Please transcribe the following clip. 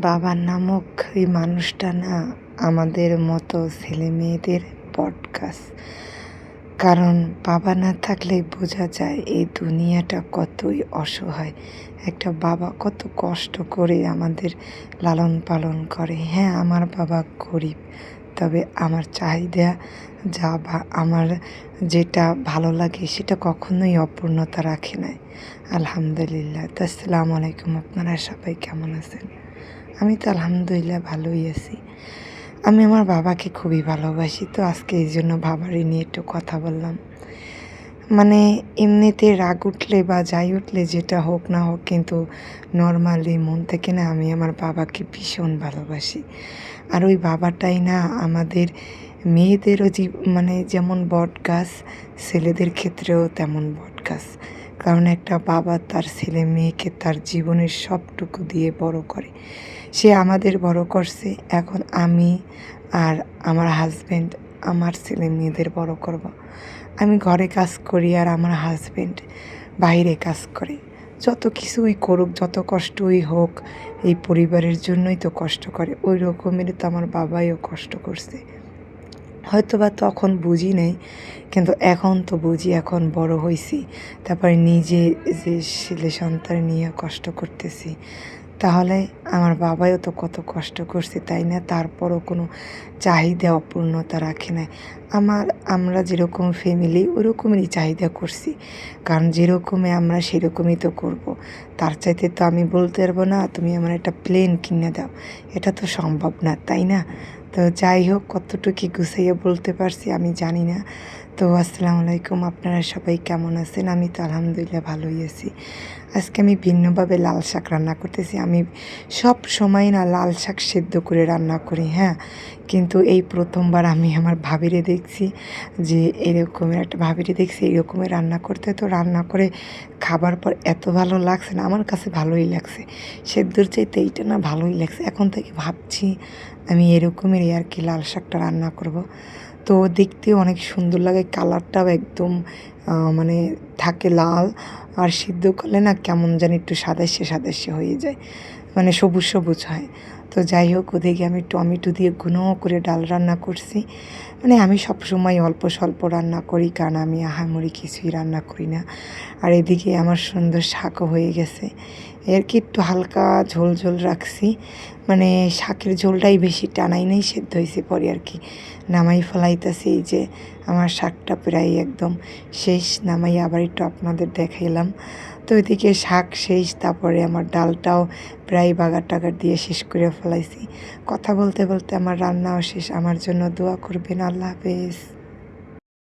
বাবা নামক এই মানুষটা না আমাদের মতো ছেলে মেয়েদের পডকাস্ট কারণ বাবা না থাকলে বোঝা যায় এই দুনিয়াটা কতই অসহায়। একটা বাবা কত কষ্ট করে আমাদের লালন পালন করে। হ্যাঁ আমার বাবা গরিব, তবে আমার চাহিদা যা বা আমার যেটা ভালো লাগে সেটা কখনোই অপূর্ণতা রাখে নাই। আলহামদুলিল্লাহ। তো আসসালামু আলাইকুম, আপনারা সবাই কেমন আছেন? আমি তো আলহামদুলিল্লাহ ভালোই আছি। আমি আমার বাবাকে খুবই ভালোবাসি, তো আজকে এই জন্য বাবারই নিয়ে একটু কথা বললাম। মানে এমনিতে রাগ উঠলে বা যাই উঠলে যেটা হোক না হোক কিন্তু নর্মালি মন থেকে না আমি আমার বাবাকে ভীষণ ভালোবাসি। আর ওই বাবাটাই না আমাদের মেয়েদেরও মানে যেমন বট গাছ ছেলেদের ক্ষেত্রেও তেমন বট গাছ কারণ একটা বাবা তার ছেলে মেয়েকে তার জীবনের সবটুকু দিয়ে বড় করে। সে আমাদের বড় করছে, এখন আমি আর আমার হাজব্যান্ড আমার ছেলে মেয়েদের বড় করব। আমি ঘরে কাজ করি আর আমার হাজব্যান্ড বাইরে কাজ করে। যত কিছুই করুক, যত কষ্টই হোক, এই পরিবারের জন্যই তো কষ্ট করে। ওই রকমেরই তো আমার বাবাইও কষ্ট করছে। হয়তো বা তখন বুঝি নাই, কিন্তু এখন তো বুঝি, এখন বড় হইছি। তারপরে নিজে যে ছেলে সন্তান নিয়ে কষ্ট করতেছি তাহলে আমার বাবাইও তো কত কষ্ট করছে, তাই না? তারপরও কোনো চাহিদা অপূর্ণতা রাখে না আমার, আমরা যেরকম ফ্যামিলি ওরকমই চাহিদা করছি। কারণ যেরকমই আমরা সেরকমই তো করব। তার চাইতে তো আমি বলতে পারব না, তুমি আমার একটা প্লেন কিনে দাও। এটা তো সম্ভব না, তাই না? তো যাই হোক, কতটুকু গুছাইয়া বলতে পারছি আমি জানি না। তো আসসালামু আলাইকুম, আপনারা সবাই কেমন আছেন? আমি তো আলহামদুলিল্লাহ ভালোই আছি। আজকে আমি ভিন্নভাবে লাল শাক রান্না করতেছি। আমি সব সময় না লাল শাক সেদ্ধ করে রান্না করি হ্যাঁ? কিন্তু এই প্রথমবার আমি আমার ভাবিরে দেখছি যে এরকমের একটা, ভাবিরে দেখছি এরকমের রান্না করতে। তো রান্না করে খাবার পর এত ভালো লাগছে না, আমার কাছে ভালোই লাগছে। সেদ্ধর চাইতে এইটা না ভালোই লাগছে। এখন থেকে ভাবছি আমি এরকমেরই আর কি লাল শাকটা রান্না করব। তো দেখতেও অনেক সুন্দর লাগে, কালারটাও একদম মানে থাকে লাল আর সিদ্ধ করলে না কেমন জানি একটু সাদাসে সাদাসে হয়ে যায় মানে সবুজ সবুজ হয়। তো যাই হোক, ওদিকে আমি টমেটো দিয়ে ঘন করে ডাল রান্না করছি। মানে আমি সবসময় অল্প স্বল্প রান্না করি, কারণ আমি আহামরি কিছুই রান্না করি না। আর এদিকে আমার সুন্দর শাকও হয়ে গেছে। এর কি একটু হালকা ঝোল ঝোল রাখছি। মানে শাকের ঝোলটাই বেশি টানাই নেই, সেদ্ধ হয়েছে পরে আর কি। নামাই ফেলাইতেছি, এই যে আমার শাকটা প্রায় একদম শেষ নামাই আবার একটু আপনাদের দেখাইলাম। তো এদিকে শাক শেষ, তারপরে আমার ডালটাও প্রায় বাগার টাগার দিয়ে শেষ করে ফেলাইছি। কথা বলতে বলতে আমার রান্নাও শেষ। আমার জন্য দোয়া করবেন। আল্লাহ হাফেজ।